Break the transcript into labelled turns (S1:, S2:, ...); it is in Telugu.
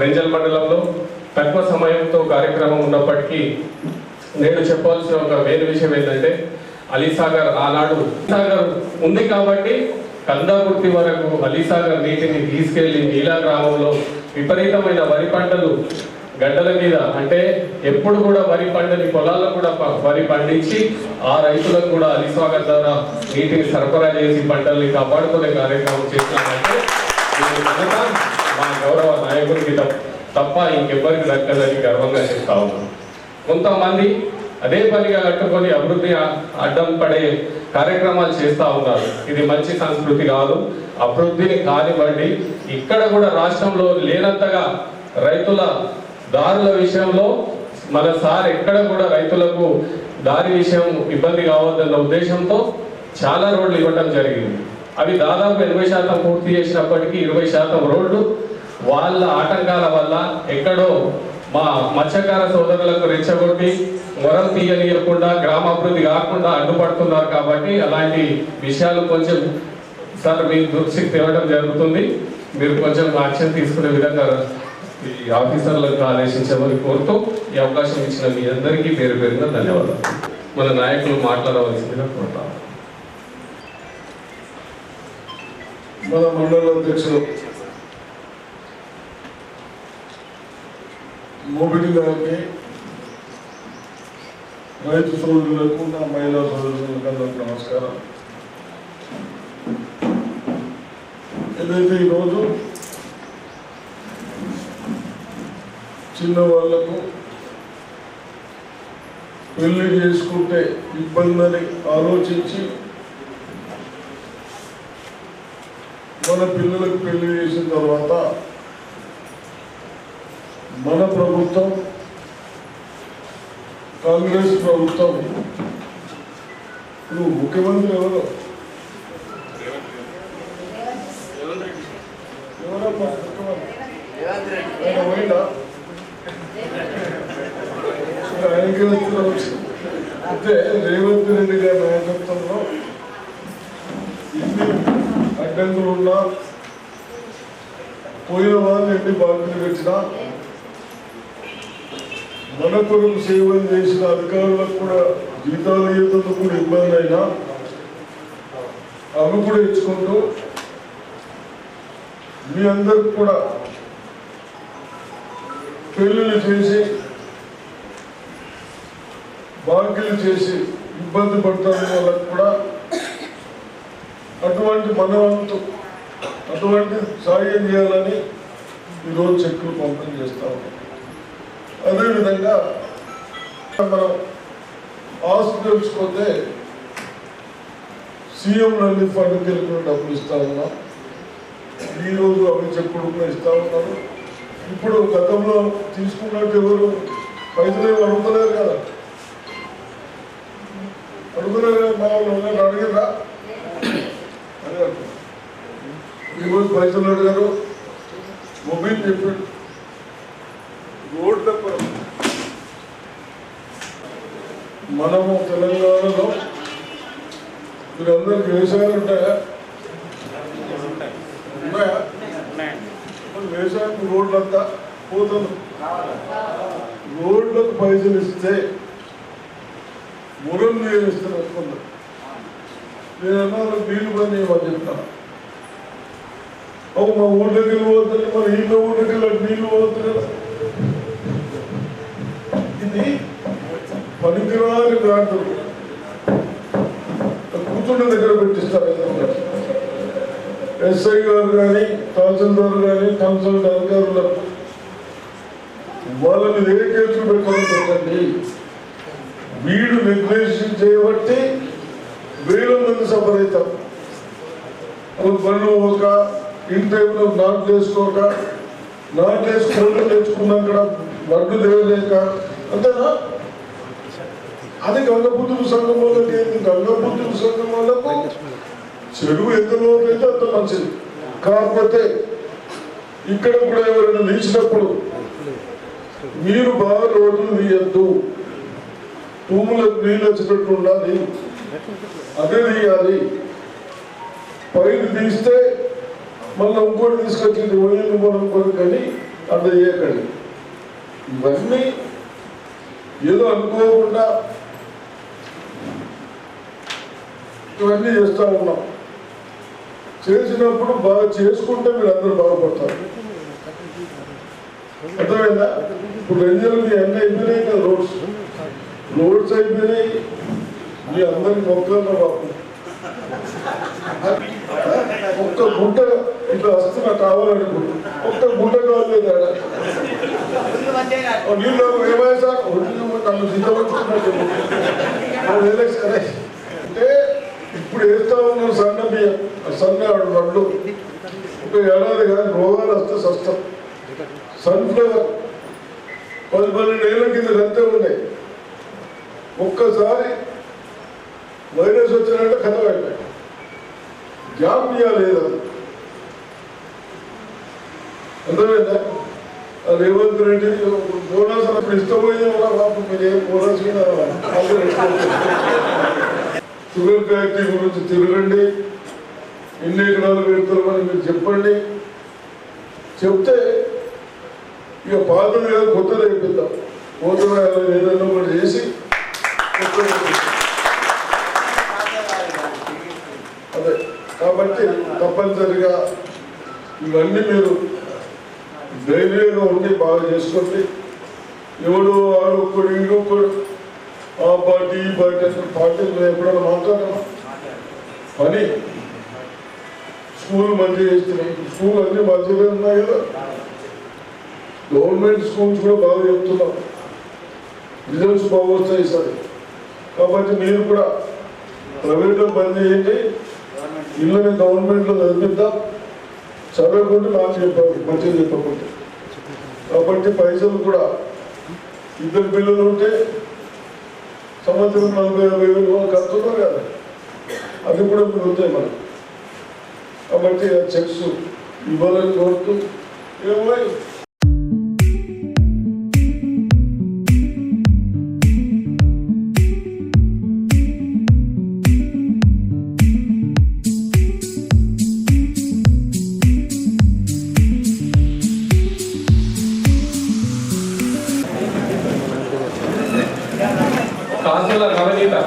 S1: రెంజల్ మండలంలో తక్కువ సమయంతో కార్యక్రమం ఉన్నప్పటికీ నేను చెప్పాల్సిన ఒక వేరు విషయం ఏంటంటే అలీసాగర్ ఆనాడు అలీసాగర్ ఉంది కాబట్టి కందాకుర్తి వరకు అలీసాగర్ నీటిని తీసుకెళ్ళి నీలా గ్రామంలో విపరీతమైన వరి పంటలు గడ్డల మీద అంటే ఎప్పుడు కూడా వరి పంటని పొలాల్లో కూడా ప- వరి పండించి ఆ రైతులకు కూడా అలీసాగర్ ద్వారా నీటిని సరఫరా చేసి పంటల్ని కాపాడుకునే కార్యక్రమం చేసినామంటే మా గౌరవ నాయకుడికి తప్ప- తప్ప ఇంకెవ్వరికి దక్కదని గర్వంగా చెప్తా ఉన్నాం కొంతమంది అదే పనిగా కట్టుకొని అభివృద్ధి అడ్డం పడే కార్యక్రమాలు చేస్తూ ఉన్నారు. ఇది మంచి సంస్కృతి కాదు. అభివృద్ధిని కానివ్వండి ఇక్కడ కూడా రాష్ట్రంలో లేనంతగా రైతుల దారుల విషయంలో మన సార్ ఎక్కడ కూడా రైతులకు దారి విషయం ఇబ్బంది కావద్దన్న ఉద్దేశంతో చాలా రోడ్లు ఇవ్వడం జరిగింది. అవి దాదాపు ఎనభై శాతం పూర్తి చేసినప్పటికీ ఇరవై శాతం రోడ్లు వాళ్ళ ఆటంకాల వల్ల ఎక్కడో మా మత్స్యకార సోదరులకు రెచ్చగొట్టి మొరం తీయనీయకుండా గ్రామాభివృద్ధి కాకుండా అడ్డుపడుతున్నారు కాబట్టి అలాంటి విషయాలు కొంచెం సార్ మీ దృష్టికి తేవడం జరుగుతుంది. మీరు కొంచెం యాక్షన్ తీసుకునే విధంగా ఈ ఆఫీసర్లకు ఆదేశించమని కోరుతూ ఈ అవకాశం ఇచ్చిన మీ అందరికీ పేరు పేరున ధన్యవాదాలు. మన నాయకులు మాట్లాడవలసిందిగా కోరుతాం
S2: మన మండల అధ్యక్షులు మోబిడి గారికి రైతు సోదరులకు నా మహిళా సోదరులకు అందరికి నమస్కారం. ఏదైతే ఈరోజు చిన్నవాళ్ళకు పెళ్ళి చేసుకుంటే ఇబ్బందని ఆలోచించి మన పిల్లలకు పెళ్ళి చేసిన తర్వాత మన ప్రభుత్వం కాంగ్రెస్ ప్రభుత్వం ఇప్పుడు ముఖ్యమంత్రి ఎవరు? ఎవరమ్మా ముఖ్యమంత్రి ఆయన పోయిందా? ఆయనకి వచ్చిన విషయం. అయితే రేవంత్ రెడ్డి గారి నాయకత్వంలో ఇన్ని అడ్డంకులు ఉన్నా పోయిన వాళ్ళు ఎన్ని బాధ్యతలు పెట్టినా మన కొరకు సేవలు చేసిన అధికారులకు కూడా జీతాలు కూడా ఇబ్బంది అయినా అవి కూడా ఇచ్చుకుంటూ మీ అందరికి కూడా పెళ్ళిళ్ళు చేసి బాకీలు చేసి ఇబ్బంది పడుతున్న వాళ్ళకు కూడా అటువంటి మనవంతు అటువంటి సాయం చేయాలని ఈరోజు చెక్కులు పంపిణీ చేస్తా ఉన్నాం. అదేవిధంగా మనం హాస్పిటల్స్ పోతే సీఎం రిలీఫ్ ఫండ్కి వెళ్ళిన డబ్బులు ఇస్తా ఉన్నాం. ఈరోజు అవి చెక్కులు కూడా ఇస్తా ఉన్నారు ఇప్పుడు గతంలో తీసుకున్నట్టు ఎవరు పైసలు ఏమి అడుగుతలేరు కదా. అడుగుతలేరు మా వాళ్ళు అడిగిరా ఈరోజు పైసలు అడిగారు మొబైల్ చెప్పాడు రోడ్ల మనము తెలంగాణలో మీరందరికి వ్యవసాయాలు ఉంటాయా? ఉన్నాయా? వ్యవసాయం రోడ్లంతా పోతుంది రోడ్లకు పైసలు ఇస్తే మురం నీరు ఇస్తారు అనుకున్నాను నేను అన్నారు నీళ్ళు పని చేయమని చెప్తాను. అవు మా ఊళ్ళోకి పోతుంది మన ఇళ్ళ ఊళ్ళోకి నీళ్ళు పోతుంది ఇది పనికిరాని గ్రాంటులు కూర్చున్న దగ్గర పెట్టిస్తారు ఎస్ఐ గారు కానీ తహసీల్దార్ కానీ కన్సల్ట్ అధికారులు వాళ్ళ మీద ఏ కేసులు పెట్టాలో వీడు నిర్దేశం చేయబట్టి వేల మంది సఫర్ అవుతారు. వాళ్ళు పనులు ఒక ఇన్ టైంలో నాటు చేసుకోక నాటు వేసుకోవడం తెచ్చుకున్నాక వడ్డు లేవలేక అంతేనా? అది గంగపుత్రుల సంఘం వాళ్ళకి ఏంటి గంగపుత్రుల సంఘం వాళ్ళకు చెరువు ఎంత అయితే అంత మంచిది. కాకపోతే ఇక్కడ కూడా ఎవరైనా నిలిచినప్పుడు మీరు బాగా రోడ్లు తీయద్దు భూములకు నీళ్ళు వచ్చేటట్టు ఉండాలి. అదే తీయాలి. పైరు తీస్తే మళ్ళీ ఇంకోటి తీసుకొచ్చింది ఒళ్ళు మనం కానీ అట్లా చేయకండి. ఇవన్నీ ఏదో అనుకోకుండా ఇవన్నీ చేస్తూ ఉన్నాం. చేసినప్పుడు బాగా చేసుకుంటే మీరు అందరూ బాగుపడతారు. అర్థమైందా? ఇప్పుడు రెంజలు మీ అన్నీ అయిపోయినాయి కదా రోడ్స్. రోడ్స్ అయిపోయినాయి. మీ అందరికి మొక్కలు బాబు ఒక్క గుంట ఇట్లా వస్తున్నా కావాలనుకుంటు ఒక్క గుంట కావాలి నీళ్ళు ఏమైనా సార్ నన్ను అంటే ఇప్పుడు వేస్తా ఉన్నాం సన్న బియ్యం. సన్న వడ్లు ఒక ఏడాది కానీ రోగాలు వస్తే సస్తం. సన్ఫ్లవర్. పది పన్నెండు ఏళ్ళ కింద అంతే ఉన్నాయి. ఒక్కసారి వైరస్ వచ్చినట్టే కథ పెట్టాయి జామ్ లేదు అది అర్థమైందా? రేవంత్ రెడ్డి బోనస్ అప్పుడు ఇష్టపోయింది మీరు ఏం బోనస్ సుగర్ షుగర్ ఫ్యాక్టరీ గురించి తిరగండి. ఎన్ని ఎకరాలు పెడతారని మీరు చెప్పండి. చెప్తే ఇక పాత కాదు కొత్తది అయిపోద్దాం పోతున్న ఏదైనా ఒకటి చేసి అదే. కాబట్టి తప్పనిసరిగా ఇవన్నీ మీరు ధైర్యంగా ఉండి బాగా చేసుకోండి. ఎవడు ఆడు ఒక్కడు ఇంకొకడు ఆ పార్టీ ఈ పార్టీ అసలు పార్టీలు ఎప్పుడైనా మాట్లాడమా పని. స్కూల్ మంచిగా చేస్తున్నాయి. స్కూల్ అన్ని మంచిగా ఉన్నాయి కదా. గవర్నమెంట్ స్కూల్స్ కూడా బాగా చెప్తున్నాం. రిజల్ట్స్ బాగా వస్తాయి సరే. కాబట్టి మీరు కూడా ప్రైవేట్లో పని చేయండి. ఇళ్ళని గవర్నమెంట్లో చదివిద్దాం చదవకుండా నాకు చెప్పాలి మంచిగా చెప్పకుంటే కాబట్టి పైసలు కూడా ఇద్దరు పిల్లలు ఉంటే సంవత్సరం నలభై యాభై వేలు ఖర్చు ఉన్నారు కదా. అది కూడా మీరు వస్తాయి మనం కాబట్టి ఆ చెక్స్ ఇవ్వాలని కోరుతూ ఏమో hacer la cabellita.